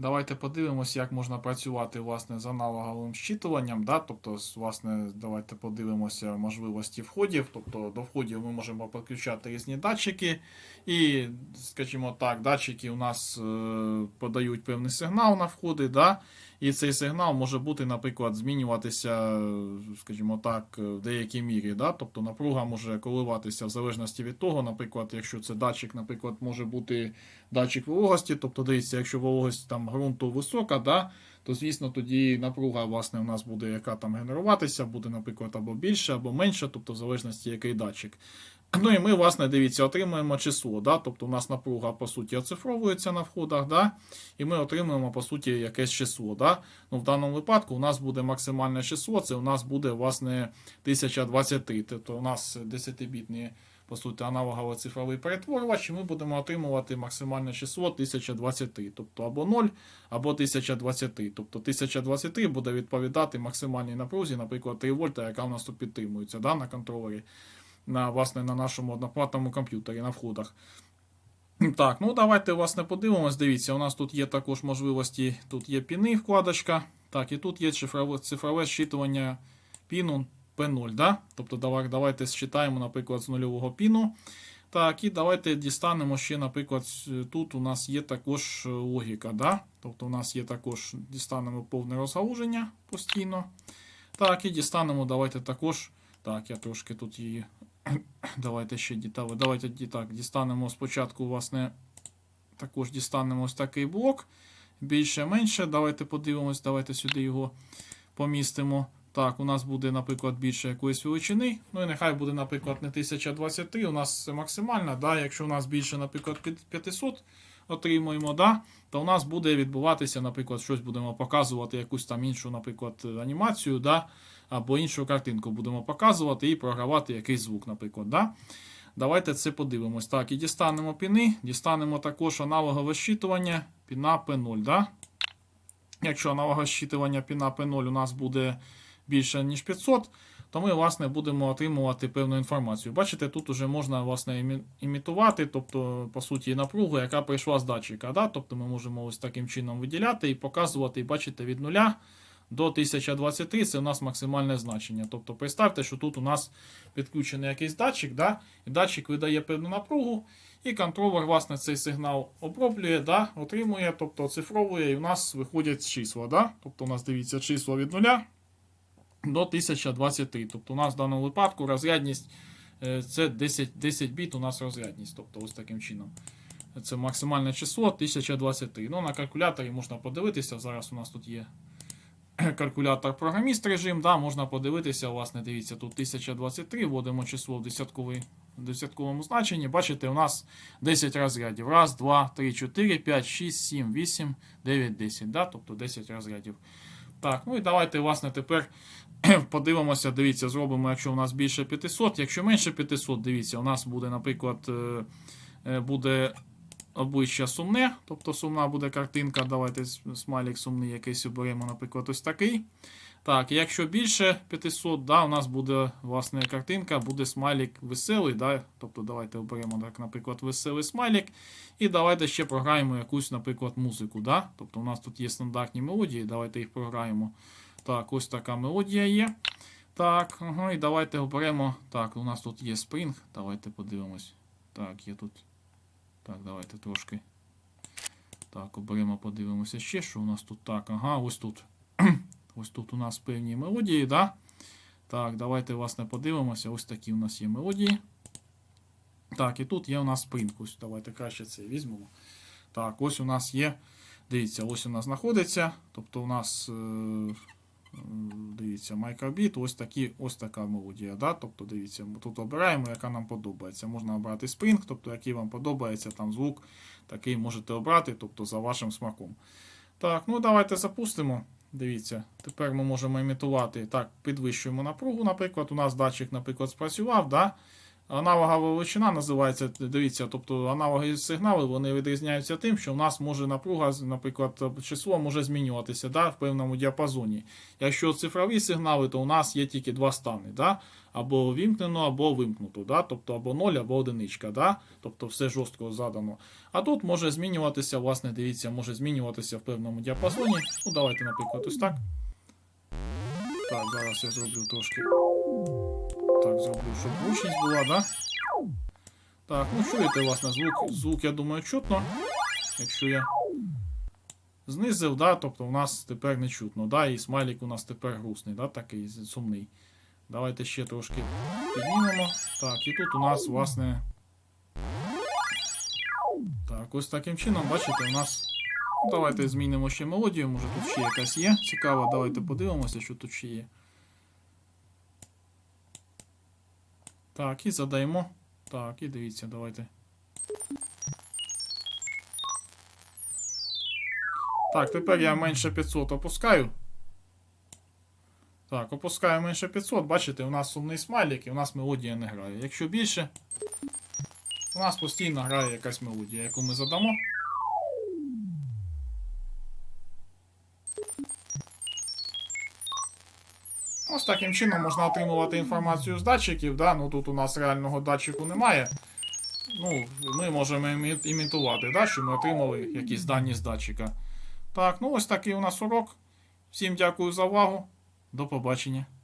Давайте подивимося, як можна працювати власне, з аналоговим щитуванням. Да? Тобто, власне, давайте подивимося можливості входів. Тобто, до входів ми можемо підключати різні датчики. І, скажімо так, датчики у нас е, подають певний сигнал на входи. Да? І цей сигнал може бути, наприклад, змінюватися, скажімо так, в деякій мірі. Да? Тобто напруга може коливатися в залежності від того, наприклад, якщо це датчик, наприклад, може бути датчик вологості, тобто дивіться, якщо вологість там ґрунту висока, да, то звісно тоді напруга власне у нас буде яка там генеруватися, буде, наприклад, або більше, або менше, тобто в залежності який датчик. Ну і ми, власне, дивіться, отримуємо число. Да? Тобто у нас напруга, по суті, оцифровується на входах, да? і ми отримуємо, по суті, якесь число. Да? Ну, в даному випадку у нас буде максимальне число, це у нас буде, власне, 1023. Тобто у нас 10-бітні, по суті, аналогово цифровий перетворювач, і ми будемо отримувати максимальне число 1023. Тобто або 0, або 1023. Тобто 1023 буде відповідати максимальній напрузі, наприклад, 3 вольта, яка у нас тут підтримується да, на контролері на, власне, на нашому одноплатному комп'ютері на входах. Так, ну давайте власне подивимось. Дивіться, у нас тут є також можливості, тут є піни, вкладочка. Так, і тут є цифрове, цифрове щитування піну P0. Да? Тобто давайте считаємо, наприклад, з нульового піну. Так, і давайте дістанемо ще, наприклад, тут у нас є також е, логіка. Да? Тобто у нас є також дістанемо повне розгалуження постійно. Так, і дістанемо, давайте також. Так, я трошки тут її. Давайте ще дітали. Давайте так, дістанемо спочатку, власне, також дістанемо ось такий блок. Більше-менше. Давайте подивимось, давайте сюди його помістимо. Так, у нас буде, наприклад, більше якоїсь величини. Ну і нехай буде, наприклад, не 1023, у нас максимальна. Да? Якщо у нас більше, наприклад, 500 отримуємо, да? то у нас буде відбуватися, наприклад, щось будемо показувати, якусь там іншу, наприклад, анімацію, да? або іншу картинку будемо показувати і програвати якийсь звук, наприклад. Да? Давайте це подивимось. Так, і дістанемо піни, дістанемо також аналогове щитування піна P0. Да? Якщо аналогове щитування піна P0 у нас буде більше, ніж 500, то ми, власне, будемо отримувати певну інформацію. Бачите, тут уже можна власне, імітувати, тобто, по суті, напругу, яка прийшла з датчика. Да? Тобто ми можемо ось таким чином виділяти і показувати, і бачите, від 0 до 1023 це у нас максимальне значення. Тобто, представте, що тут у нас підключений якийсь датчик, да? і датчик видає певну напругу, і контролер, власне, цей сигнал оброблює, да? отримує, тобто оцифровує, і у нас виходять числа. Да? Тобто, у нас дивіться числа від 0 до 1023. Тобто у нас в даному випадку розрядність е, це 10, 10 біт у нас розрядність. Тобто ось таким чином. Це максимальне число 1023. Ну, на калькуляторі можна подивитися. Зараз у нас тут є калькулятор програміст режим. Да, можна подивитися, власне, дивіться, тут 1023, вводимо число в десятковому значенні, бачите, у нас 10 розрядів. Раз, два, три, 4, 5, 6, 7, 8, 9, 10. Да? Тобто 10 розрядів. Так, ну і давайте, власне, тепер подивимося, дивіться, зробимо, якщо у нас більше 500, якщо менше 500, дивіться, у нас буде, наприклад, е, е, буде обличчя сумне, тобто сумна буде картинка. Давайте смайлик сумний якийсь оберемо, наприклад, ось такий. Так, якщо більше 500, да, у нас буде власне картинка, буде смайлик веселий. Да? Тобто давайте оберемо, так, наприклад, веселий смайлик. І давайте ще програємо якусь, наприклад, музику. Да? Тобто у нас тут є стандартні мелодії, давайте їх програємо. Так, ось така мелодія є. Так, ага, і давайте оберемо. Так, у нас тут є Spring. Давайте подивимось. Так, є тут. Так, давайте трошки. Так, оберемо, подивимося ще, що у нас тут так. Ага, ось тут. ось тут у нас певні мелодії, да? Так, давайте, власне, подивимося. Ось такі у нас є мелодії. Так, і тут є у нас Spring. Ось давайте краще це візьмемо. Так, ось у нас є. Дивіться, ось у нас знаходиться. Тобто у нас. Е- Дивіться, мікробіт, ось такі, ось така мелодія. Да? Тобто, дивіться, тут обираємо, яка нам подобається. Можна обрати Spring, тобто який вам подобається там звук, такий можете обрати, тобто за вашим смаком. Так, ну давайте запустимо. Дивіться, тепер ми можемо імітувати. Так, підвищуємо напругу, наприклад. У нас датчик, наприклад, спрацював. Да? Аналогова величина називається, дивіться, тобто аналоги сигнали вони відрізняються тим, що в нас може напруга, наприклад, число може змінюватися да, в певному діапазоні. Якщо цифрові сигнали, то у нас є тільки два стани, да? або вімкнено, або вимкнуто, да? тобто або 0, або одиничка, да? тобто все жорстко задано. А тут може змінюватися, власне, дивіться, може змінюватися в певному діапазоні. Ну, давайте, наприклад, ось так. Так, зараз я зроблю трошки. Так, зроблю, щоб гучність була, да? Так, ну чуєте, власне, звук, звук, я думаю, чутно. Якщо я знизив, да, тобто у нас тепер не чутно, да, і смайлик у нас тепер грустний, да, такий сумний. Давайте ще трошки піднімемо. Так, і тут у нас, власне. Так, ось таким чином, бачите, у нас. Давайте змінимо ще мелодію, може тут ще якась є. Цікаво, давайте подивимося, що тут ще є. Так, і задаємо. Так, і дивіться, давайте. Так, тепер я менше 500 опускаю. Так, опускаю менше 500. Бачите, у нас сумний смайлик і у нас мелодія не грає. Якщо більше, у нас постійно грає якась мелодія, яку ми задамо. Ось таким чином можна отримувати інформацію з датчиків. Да? Ну, тут у нас реального датчику немає. Ну, ми можемо імітувати, да? що ми отримали якісь дані з датчика. Так, ну ось такий у нас урок. Всім дякую за увагу. До побачення.